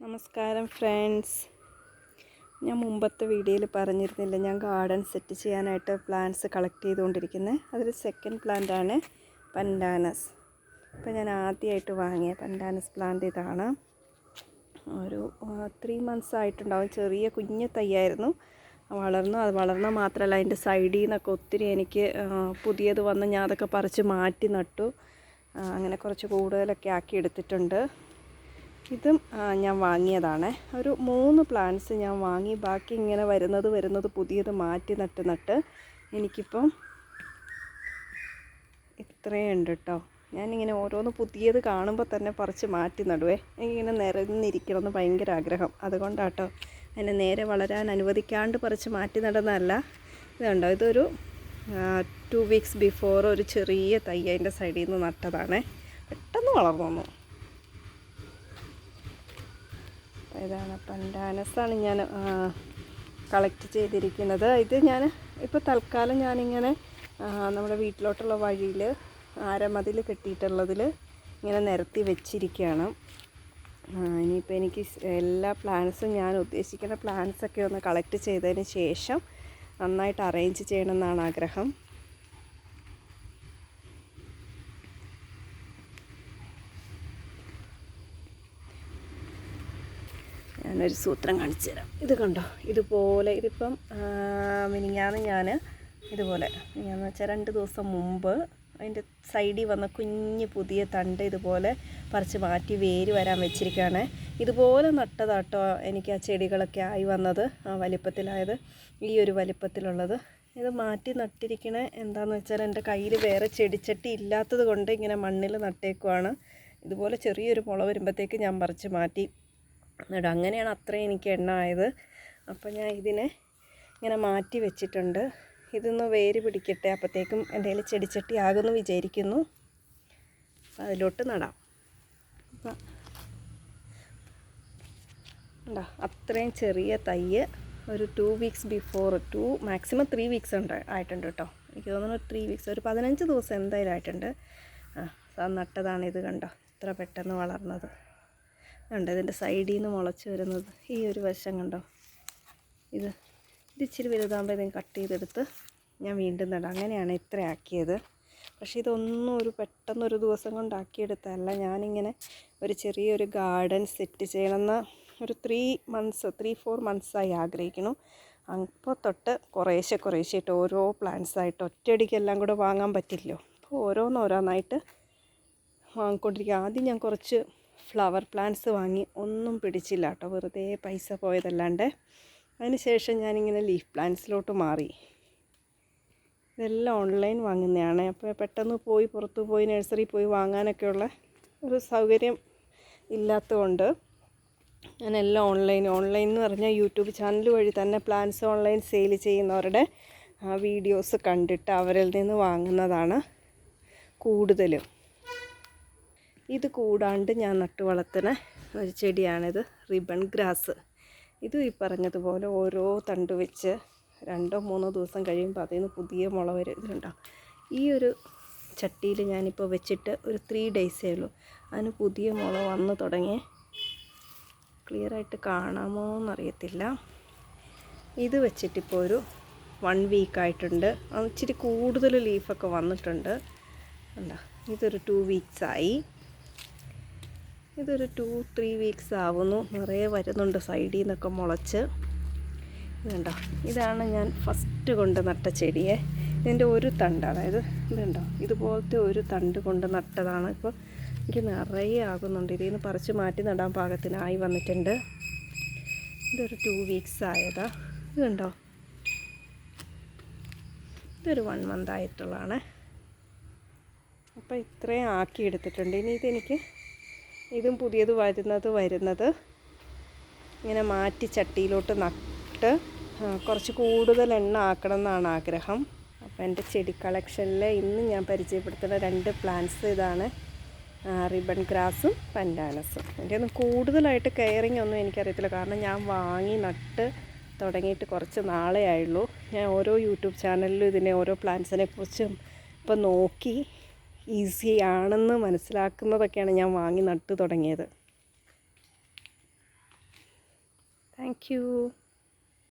നമസ്കാരം ഫ്രണ്ട്സ് ഞാൻ മുമ്പത്തെ വീഡിയോയിൽ പറഞ്ഞിരുന്നില്ല ഞാൻ ഗാർഡൻ സെറ്റ് ചെയ്യാനായിട്ട് പ്ലാന്റ്സ് കളക്ട് ചെയ്തുകൊണ്ടിരിക്കുന്നത് അതിൽ സെക്കൻഡ് പ്ലാന്റ് ആണ് പൻഡാനസ് ഇപ്പം ഞാൻ ആദ്യമായിട്ട് വാങ്ങിയ പൻഡാനസ് പ്ലാന്റ് ഇതാണ്. ഒരു ത്രീ മന്ത്സ് ആയിട്ടുണ്ടാവും. ചെറിയ കുഞ്ഞ് തൈയായിരുന്നു. വളർന്നു അത് വളർന്നാൽ മാത്രമല്ല അതിന്റെ സൈഡിൽ നിന്നൊക്കെ ഒത്തിരി എനിക്ക് പുതിയത് വന്ന് ഞാൻ അതൊക്കെ പറിച്ച് മാറ്റി നട്ടു. അങ്ങനെ കുറച്ച് കൂടുതലൊക്കെ ആക്കി എടുത്തിട്ടുണ്ട് ഇതും ഞാൻ വാങ്ങിയതാണ്. ഒരു മൂന്ന് പ്ലാന്റ്സ് ഞാൻ വാങ്ങി ബാക്കി ഇങ്ങനെ വരുന്നത് വരുന്നത് പുതിയത് മാറ്റി നട്ട് നട്ട് എനിക്കിപ്പം ഇത്രയും ഉണ്ട് കേട്ടോ ഞാനിങ്ങനെ ഓരോന്ന് പുതിയത് കാണുമ്പോൾ തന്നെ പറിച്ച് മാറ്റി നടുവേ. എനിക്കിങ്ങനെ എന്ന് ഭയങ്കര ആഗ്രഹം. അതുകൊണ്ടാട്ടോ അതിനെ നേരെ വളരാൻ അനുവദിക്കാണ്ട് പറിച്ച് മാറ്റി നടന്നതല്ല. ഇതുണ്ടോ? ഇതൊരു ടു വീക്സ് ബിഫോർ ഒരു ചെറിയ തൈ അതിന്റെ സൈഡിൽ നിന്ന് നട്ടതാണ്. പെട്ടെന്ന് വളർന്നു വന്നു അപ്പോൾ ഇതാണ് പണ്ടാനസാണ് ഞാൻ കളക്ട് ചെയ്തിരിക്കുന്നത്. ഇത് ഞാൻ ഇപ്പോൾ തൽക്കാലം ഞാനിങ്ങനെ നമ്മുടെ വീട്ടിലോട്ടുള്ള വഴിയിൽ ആരമതിൽ കെട്ടിയിട്ടുള്ളതിൽ ഇങ്ങനെ നിരത്തി വെച്ചിരിക്കുകയാണ്. ഇനിയിപ്പോൾ എനിക്ക് എല്ലാ പ്ലാൻസും ഞാൻ ഉദ്ദേശിക്കുന്ന പ്ലാൻസൊക്കെ ഒന്ന് കളക്ട് ചെയ്തതിന് ശേഷം നന്നായിട്ട് അറേഞ്ച് ചെയ്യണമെന്നാണ് ആഗ്രഹം. ഞാനൊരു സൂത്രം കാണിച്ചു തരാം. ഇത് കണ്ടോ? ഇതുപോലെ ഇതിപ്പം മിനിങ്ങാന്ന് ഞാൻ ഇതുപോലെ മിനിങ്ങാന്ന് വെച്ചാൽ രണ്ട് ദിവസം മുമ്പ് അതിന്റെ സൈഡിൽ വന്ന കുഞ്ഞ് പുതിയ തണ്ട് ഇതുപോലെ പറിച്ച് മാറ്റി വേര് വരാൻ വെച്ചിരിക്കുകയാണ്. ഇതുപോലെ നട്ടതാട്ടോ എനിക്ക് ആ ചെടികളൊക്കെ ആയി വന്നത് ആ വലിപ്പത്തിലായത് ഈ ഒരു വലിപ്പത്തിലുള്ളത്. ഇത് മാറ്റി നട്ടിരിക്കണേ എന്താണെന്ന് വെച്ചാൽ എന്റെ കയ്യിൽ വേറെ ചെടിച്ചട്ടി ഇല്ലാത്തത് കൊണ്ട് ഇങ്ങനെ മണ്ണിൽ നട്ടേക്കുവാണ്. ഇതുപോലെ ചെറിയൊരു മുള വരുമ്പോഴത്തേക്ക് ഞാൻ പറിച്ച് മാറ്റി. എന്നിട്ട് അങ്ങനെയാണ് അത്രയും എനിക്ക് എണ്ണ ആയത് അപ്പോൾ ഞാൻ ഇതിനെ ഇങ്ങനെ മാറ്റി വെച്ചിട്ടുണ്ട്. ഇതൊന്ന് വേര് പിടിക്കട്ടെ അപ്പോഴത്തേക്കും കയ്യിൽ ചെടിച്ചട്ടി ആകുമെന്ന് വിചാരിക്കുന്നു. അപ്പോൾ അതിലോട്ട് നടാം. ഉണ്ടോ അത്രയും ചെറിയ തയ്യ്. ഒരു two weeks before two maximum three weeks ഉണ്ട് ആയിട്ടുണ്ട് കേട്ടോ. എനിക്ക് തോന്നുന്നു ത്രീ വീക്സ് ഒരു പതിനഞ്ച് ദിവസം എന്തായാലും ആയിട്ടുണ്ട്. ആ നട്ടതാണിത് കണ്ടോ? ഇത്ര പെട്ടെന്ന് വളർന്നത്. കണ്ടോ ഇതിന്റെ സൈഡിൽ നിന്ന് മുളച്ച് വരുന്നത് ഈ ഒരു വശം കണ്ടോ? ഇത് ഇത് ഇച്ചിരി വലുതാകുമ്പോൾ ഇതിന് കട്ട് ചെയ്തെടുത്ത് ഞാൻ വീണ്ടും നടാം. അങ്ങനെയാണ് ഇത്ര ആക്കിയത്. പക്ഷേ ഇതൊന്നും ഒരു പെട്ടെന്നൊരു ദിവസം കൊണ്ടാക്കിയെടുത്തല്ല ഞാനിങ്ങനെ ഒരു ചെറിയൊരു ഗാർഡൻ സെറ്റ് ചെയ്യണമെന്ന് ഒരു ത്രീ മന്ത്സ് ത്രീ ഫോർ മന്ത്സായി ആഗ്രഹിക്കുന്നു. അപ്പോൾ തൊട്ട് കുറേശ്ശെ കുറേശ്ശെയായിട്ട് ഓരോ പ്ലാന്റ്സ് ആയിട്ട് ഒറ്റയടിക്ക് എല്ലാം കൂടെ വാങ്ങാൻ പറ്റില്ലല്ലോ. അപ്പോൾ ഓരോന്നോരോന്നായിട്ട് വാങ്ങിക്കൊണ്ടിരിക്കുക. ആദ്യം ഞാൻ കുറച്ച് ഫ്ലവർ പ്ലാന്റ്സ് വാങ്ങി ഒന്നും പിടിച്ചില്ല കേട്ടോ. വെറുതെ പൈസ പോയതല്ലാണ്ട്. അതിന് ശേഷം ഞാനിങ്ങനെ ലീഫ് പ്ലാന്റ്സിലോട്ട് മാറി. ഇതെല്ലാം ഓൺലൈൻ വാങ്ങുന്നതാണ്. അപ്പോൾ പെട്ടെന്ന് പോയി പുറത്തു പോയി നഴ്സറി പോയി വാങ്ങാനൊക്കെയുള്ള ഒരു സൗകര്യം ഇല്ലാത്തതുകൊണ്ട് എല്ലാം ഓൺലൈൻ ഓൺലൈൻ എന്ന് പറഞ്ഞാൽ യൂട്യൂബ് ചാനൽ വഴി തന്നെ പ്ലാന്റ്സ് ഓൺലൈൻ സെയിൽ ചെയ്യുന്നവരുടെ വീഡിയോസ് കണ്ടിട്ട് അവരിൽ നിന്ന് വാങ്ങുന്നതാണ് കൂടുതലും. ഇത് കൂടാണ്ട് ഞാൻ നട്ടു വളർത്തുന്ന ഒരു ചെടിയാണിത് റിബൺ ഗ്രാസ് ഇത് ഈ പറഞ്ഞതുപോലെ ഓരോ തണ്ട് വെച്ച് രണ്ടോ മൂന്നോ ദിവസം കഴിയുമ്പോൾ അതിൽ നിന്ന് പുതിയ മുള വരുന്നുണ്ടാവും ഈ ഒരു ചട്ടിയിൽ ഞാനിപ്പോൾ വെച്ചിട്ട് ഒരു ത്രീ ഡേയ്സേ ഉള്ളൂ. അതിന് പുതിയ മുള വന്ന് തുടങ്ങി. ക്ലിയറായിട്ട് കാണാമോ എന്നറിയത്തില്ല. ഇത് വെച്ചിട്ടിപ്പോൾ ഒരു വൺ വീക്കായിട്ടുണ്ട് ഇച്ചിരി കൂടുതൽ ലീഫൊക്കെ വന്നിട്ടുണ്ട്. എന്താ ഇതൊരു ടു വീക്സായി ഇതൊരു ടു ത്രീ വീക്സ് ആവുന്നു. നിറയെ വരുന്നുണ്ട് സൈഡിൽ നിന്നൊക്കെ മുളച്ച്. ഇതുണ്ടോ? ഇതാണ് ഞാൻ ഫസ്റ്റ് കൊണ്ട് നട്ട ചെടിയെ. ഇതിന്റെ ഒരു തണ്ട് അതായത് ഇതുണ്ടോ? ഇതുപോലത്തെ ഒരു തണ്ട് കൊണ്ട് നട്ടതാണ്. ഇപ്പോൾ എനിക്ക് നിറയെ ആകുന്നുണ്ട്. ഇതിൽ നിന്ന് പറിച്ച് മാറ്റി നടാൻ പാകത്തിനായി വന്നിട്ടുണ്ട്. ഇതൊരു ടു വീക്സ് ആയതാ. ഇതുണ്ടോ? ഇതൊരു വൺ മന്ത് ആയിട്ടുള്ളതാണ്. അപ്പോൾ ഇത്രയും ആക്കി എടുത്തിട്ടുണ്ട് ഇനി ഇതെനിക്ക് ഇതും പുതിയത് വരുന്നത് വരുന്നത്. ഇങ്ങനെ മാറ്റി ചട്ടിയിലോട്ട് നട്ട് കുറച്ച് കൂടുതൽ എണ്ണ ആക്കണം എന്നാണ് ആഗ്രഹം. അപ്പോൾ എന്റെ ചെടി കളക്ഷനിൽ ഇന്ന് ഞാൻ പരിചയപ്പെടുത്തുന്ന രണ്ട് പ്ലാന്റ്സ് ഇതാണ് റിബൺ ഗ്രാസും പൻഡാനസും എന്റെ കൂടുതലായിട്ട് കെയറിങ് ഒന്നും എനിക്കറിയത്തില്ല. കാരണം ഞാൻ വാങ്ങി നട്ട് തുടങ്ങിയിട്ട് കുറച്ച് നാളെ ആയുള്ളൂ. ഞാൻ ഓരോ യൂട്യൂബ് ചാനലിലും ഇതിനെ ഓരോ പ്ലാന്റ്സിനെ കുറിച്ചും ഇപ്പം നോക്കി ഈസി ആണെന്ന് മനസ്സിലാക്കുന്നതൊക്കെയാണ് ഞാൻ വാങ്ങി നട്ടു തുടങ്ങിയത്. താങ്ക്